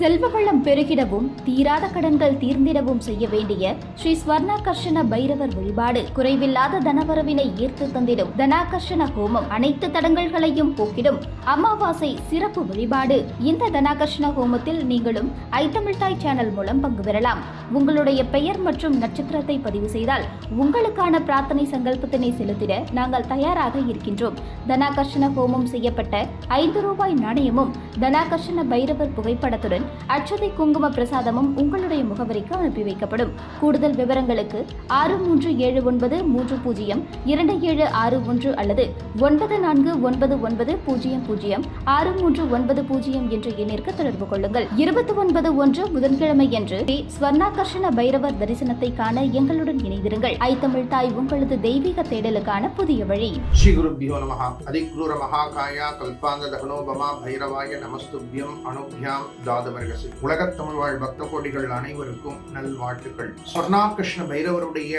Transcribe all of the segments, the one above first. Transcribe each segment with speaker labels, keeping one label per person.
Speaker 1: செல்வ வளம் பெருகிடவும் தீராத கடன்கள் தீர்ந்திடவும் செய்ய வேண்டிய ஸ்ரீ ஸ்வர்ணாகர்ஷண பைரவர் வழிபாடு குறைவில்லாத தனவரவினை ஈர்த்து தந்திடும். தனாகர்ஷண ஹோமம் அனைத்து தடங்கல்களையும் போக்கிடும். அமாவாசை சிறப்பு வழிபாடு. இந்த தனாகர்ஷண ஹோமத்தில் நீங்களும் ஐத்தமிழ்தாய் சேனல் மூலம் பங்கு பெறலாம். உங்களுடைய பெயர் மற்றும் நட்சத்திரத்தை பதிவு செய்தால் உங்களுக்கான பிரார்த்தனை சங்கல்பத்தினை செலுத்திட நாங்கள் தயாராக இருக்கின்றோம். தனாகர்ஷண ஹோமம் செய்யப்பட்ட ஐந்து ரூபாய் நாணயமும் தனாகர்ஷண பைரவர் புகைப்படத்துடன் அச்சதை குங்கும பிரசாதமும் உங்களுடைய முகவரிக்கு அனுப்பி வைக்கப்படும். கூடுதல் விவரங்களுக்கு ஆறு மூன்று ஏழு ஒன்பது மூன்று பூஜ்ஜியம் இரண்டு ஏழு ஆறு ஒன்று அல்லது ஒன்பது நான்கு ஒன்பது ஒன்பது பூஜ்ஜியம் பூஜ்ஜியம் ஆறு மூன்று ஒன்பது பூஜ்ஜியம் என்ற எண்ணிற்கு தொடர்பு கொள்ளுங்கள். இருபத்தி ஒன்பது ஒன்று புதன்கிழமை என்று ஸ்ரீ ஸ்வர்ணாகர்ஷண பைரவர் தரிசனத்தை காண எங்களுடன் இணைந்திருங்கள். ஐத்தமிழ் தாய் உங்களது தெய்வீக தேடலுக்கான புதிய வழி.
Speaker 2: ஸ்ரீ குருப்பியோ நம அதிக்ரூர மகாகாயா கல்பாந்த தகனோபமா பைரவாய நமஸ்துபியம் அனுபியாம் தாதவ உலகத் தமிழ் வாழ் பக்த கோடிகள் அனைவருக்கும் நல்வாழ்த்துக்கள். சொர்ணா கிருஷ்ண பைரவருடைய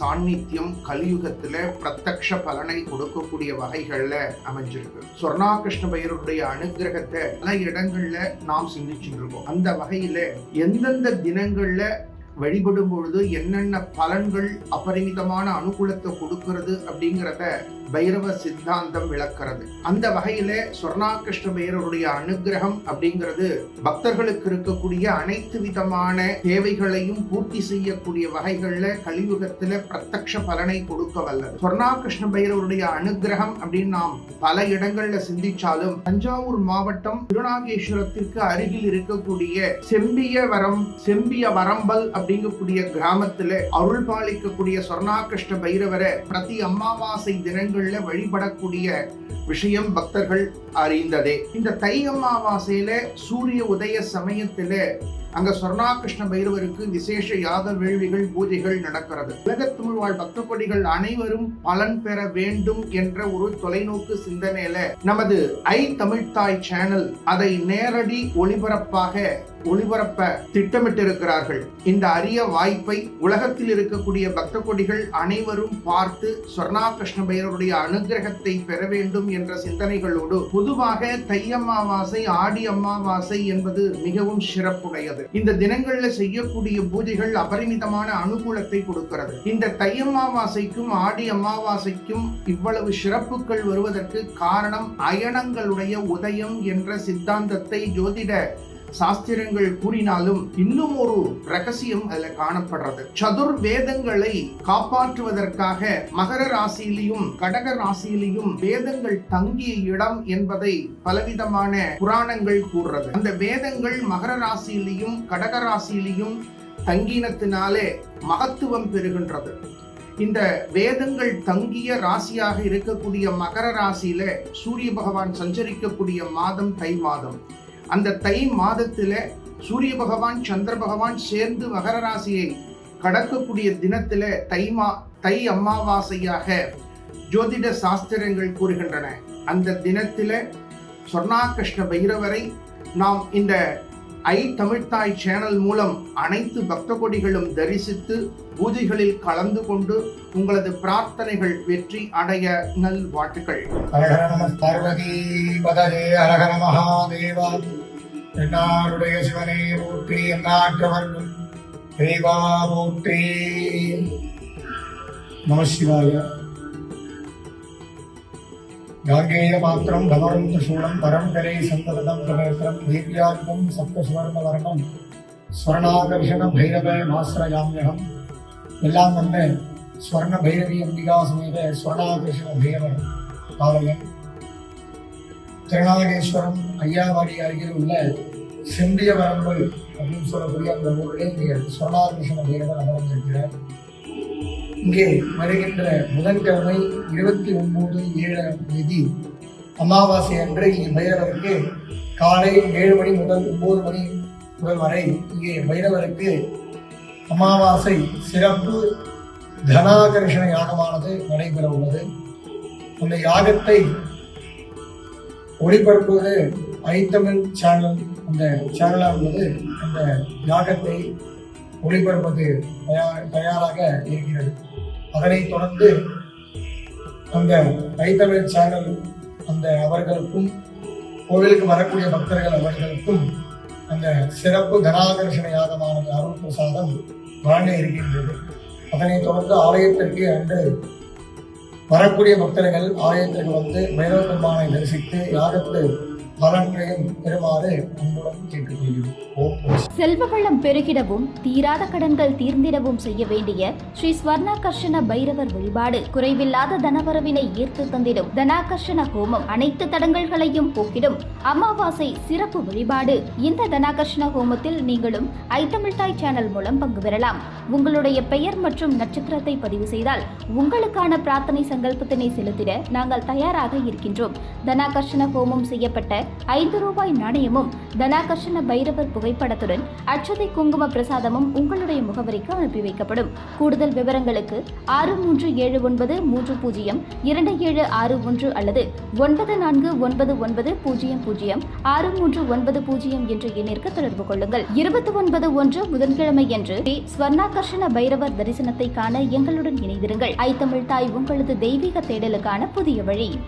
Speaker 2: சாநித்தியம் கலியுகத்துல பிரத்யக்ஷ பலனை கொடுக்கக்கூடிய வகைகள்ல அமைஞ்சிருக்கு. சொர்ணா கிருஷ்ண பைரவருடைய அனுகிரகத்தை பல இடங்கள்ல நாம் சிந்திச்சுட்டு இருக்கோம். அந்த வகையில எந்தெந்த தினங்கள்ல வழிபடும் பொழுது என்னென்ன பலன்கள் அபரிமிதமான அனுகூலத்தை கொடுக்கிறது அப்படிங்கிறத பைரவ சித்தாந்தம் விளக்கிறது. அந்த வகையில சொர்ணாகிருஷ்ண பைரவருடைய அனுகிரகம் அப்படிங்கிறது பக்தர்களுக்கு இருக்கக்கூடிய அனைத்து விதமான தேவைகளையும் பூர்த்தி செய்யக்கூடிய வகைகள்ல கலியுகத்துல பிரத்யக்ஷ பலனை கொடுக்க வல்லது. சொர்ணாகிருஷ்ண பைரவருடைய அனுகிரகம் அப்படின்னு நாம் பல இடங்கள்ல சிந்திச்சாலும் தஞ்சாவூர் மாவட்டம் திருநாகேஸ்வரத்திற்கு அருகில் இருக்கக்கூடிய செம்பிய வரம் செம்பிய வரம்பல் அப்படி அப்படிங்கக்கூடிய கிராமத்துல அருள் பாலிக்கக்கூடிய சொர்ணாகிருஷ்ண பைரவரை பிரதி அமாவாசை தினங்கள்ல வழிபடக்கூடிய விஷயம் பக்தர்கள் அறிந்ததே. இந்த தை அமாவாசையில சூரிய உதய சமயத்துல அங்க சொர்ணாகிருஷ்ண பைரவருக்கு விசேஷ யாக வேள்விகள் பூஜைகள் நடக்கிறது. உலகத் தமிழ் வாழ் பக்த கொடிகள் அனைவரும் பலன் பெற வேண்டும் என்ற ஒரு தொலைநோக்கு சிந்தனையில நமது ஐ தமிழ்தாய் சேனல் அதை நேரடி ஒளிபரப்பாக ஒளிபரப்ப திட்டமிட்டிருக்கிறார்கள். இந்த அரிய வாய்ப்பை உலகத்தில் இருக்கக்கூடிய பக்த கொடிகள் அனைவரும் பார்த்து சொர்ணா கிருஷ்ண பைரவருடைய அனுகிரகத்தை பெற வேண்டும் என்ற சிந்தனைகளோடு பொதுவாக தை அமாவாசை ஆடி அமாவாசை என்பது மிகவும் சிறப்புடையது. இந்த தினங்கள்ல செய்யக்கூடிய பூஜைகள் அபரிமிதமான அனுகூலத்தை கொடுக்கிறது. இந்த தை அமாவாசைக்கும் ஆடி அமாவாசைக்கும் இவ்வளவு சிறப்புகள் வருவதற்கு காரணம் அயனங்களுடைய உதயம் என்ற சித்தாந்தத்தை ஜோதிட சாஸ்திரங்கள் கூறினாலும் இன்னும் ஒரு ரகசியம் அதுல காணப்படுறது. சதுர் வேதங்களை காப்பாற்றுவதற்காக மகர ராசியிலையும் கடக ராசியிலையும் வேதங்கள் தங்கிய இடம் என்பதை பலவிதமான புராணங்கள் கூறுறது. அந்த வேதங்கள் மகர ராசியிலையும் கடக ராசியிலையும் தங்கினத்தினாலே மகத்துவம் பெறுகின்றது. இந்த வேதங்கள் தங்கிய ராசியாக இருக்கக்கூடிய மகர ராசியில சூரிய பகவான் சஞ்சரிக்கக்கூடிய மாதம் தை மாதம். அந்த தை மாதத்துல சூரிய பகவான் சந்திர பகவான் சேர்ந்து மகர ராசியை கடக்கக்கூடிய தினத்துல தை மா தை அமாவாசையாக ஜோதிட சாஸ்திரங்கள் கூறுகின்றன. அந்த தினத்தில் சொர்ணாகிருஷ்ண பைரவரை நாம் இந்த ஐ தமிழ்தாய் சேனல் மூலம் அனைத்து பக்த கொடிகளும் தரிசித்து பூஜைகளில் கலந்து கொண்டு உங்களது பிரார்த்தனைகள் வெற்றி அடைய நல் வாழ்த்துக்கள்
Speaker 3: என்னாருடைய சிவனே போற்றி என்னாற்றவர்கள் தேவா போற்றி நம சிவாய. காங்கேய மாத்திரம் கவரம் சூடம் பரம்பரை சந்ததம் பிரவேசம் தேவியார்த்தம் சப்தசுவர்ண வர்ணம். ஸ்வர்ணாகர்ஷண பைரவ மாஸ்ரயாமியகம் எல்லாம் வந்த ஸ்வர்ண பைரவி அம்பிகா சமேத ஸ்வர்ணாகர்ஷண பைரவர் பாவகன் திருநாகேஸ்வரம் ஐயாவாடி அருகில் உள்ள செம்பிய வரம்பு அப்படின்னு சொல்லக்கூடிய அந்த ஊரிலே இங்கே சொர்ணாகிருஷ்ண பைரவர் அமர்ந்திருக்கிறார் இங்கே வருகின்ற புதன்கிழமை இருபத்தி ஒன்பது ஏழாம் தேதி அமாவாசை அன்று இங்கே பைரவருக்கு காலை ஏழு மணி முதல் ஒன்பது மணி முதல் வரை இங்கே பைரவருக்கு அமாவாசை சிறப்பு தனாகர்ஷண யாகமானது நடைபெற உள்ளது. அந்த யாகத்தை ஒளிபரப்புவது ஐத்தமிழ் சேனல் அந்த சேனலானது அந்த யாகத்தை ஒளிபரப்பது தயார் தயாராக இருக்கிறது. அதனைத் தொடர்ந்து அந்த ஐத்தமிழ் சேனல் அந்த அவர்களுக்கும் கோவிலுக்கு வரக்கூடிய பக்தர்கள் அவர்களுக்கும் அந்த சிறப்பு கனாகர்ஷண யாகமானது அருள் பிரசாதம் வழங்க இருக்கின்றது. அதனைத் தொடர்ந்து ஆலயத்திற்கு அன்று வரக்கூடிய பக்தர்கள் ஆலயத்திற்கு வந்து பைரவ பெருமானை தரிசித்து யாகத்து பலன்களையும் பெறுமாறு அன்புடன் கேட்டுக்கொள்கிறோம்.
Speaker 1: செல்வ வளம் பெருகிடவும் தீராத கடன்கள் தீர்ந்திடவும் செய்ய வேண்டிய ஸ்ரீ ஸ்வர்ணாகர்ஷண பைரவர் வழிபாடு குறைவில்லாத தனவரவினை ஈர்த்து தந்திடும். தனாகர்ஷண ஹோமம் அனைத்து தடங்கல்களையும் போக்கிடும். அமாவாசை சிறப்பு வழிபாடு. இந்த தனாகர்ஷண ஹோமத்தில் நீங்களும் ஐத்தமிழ்தாய் சேனல் மூலம் பங்கு பெறலாம். உங்களுடைய பெயர் மற்றும் நட்சத்திரத்தை பதிவு செய்தால் உங்களுக்கான பிரார்த்தனை சங்கல்பத்தினை செலுத்திட நாங்கள் தயாராக இருக்கின்றோம். தனாகர்ஷண ஹோமம் செய்யப்பட்ட ஐந்து ரூபாய் நாணயமும் தனாகர்ஷண பைரவர் புகைப்படத்துடன் அட்சதை குங்கும பிரசாதமும் உங்களுடைய முகவரிக்கு அனுப்பி வைக்கப்படும். கூடுதல் விவரங்களுக்கு ஆறு மூன்று ஏழு ஒன்பது மூன்று பூஜ்ஜியம் இரண்டு ஏழு ஆறு ஒன்று அல்லது ஒன்பது நான்கு ஒன்பது ஒன்பது பூஜ்ஜியம் பூஜ்ஜியம் ஆறு மூன்று ஒன்பது பூஜ்ஜியம் என்ற எண்ணிற்கு தொடர்பு கொள்ளுங்கள். இருபத்தி ஒன்பது ஒன்று புதன்கிழமை என்று ஸ்ரீ ஸ்வர்ணாகர்ஷண பைரவர் தரிசனத்தை காண எங்களுடன் இணைந்திருங்கள். ஐத்தமிழ் தாய் உங்களது தெய்வீக தேடலுக்கான புதிய வழி.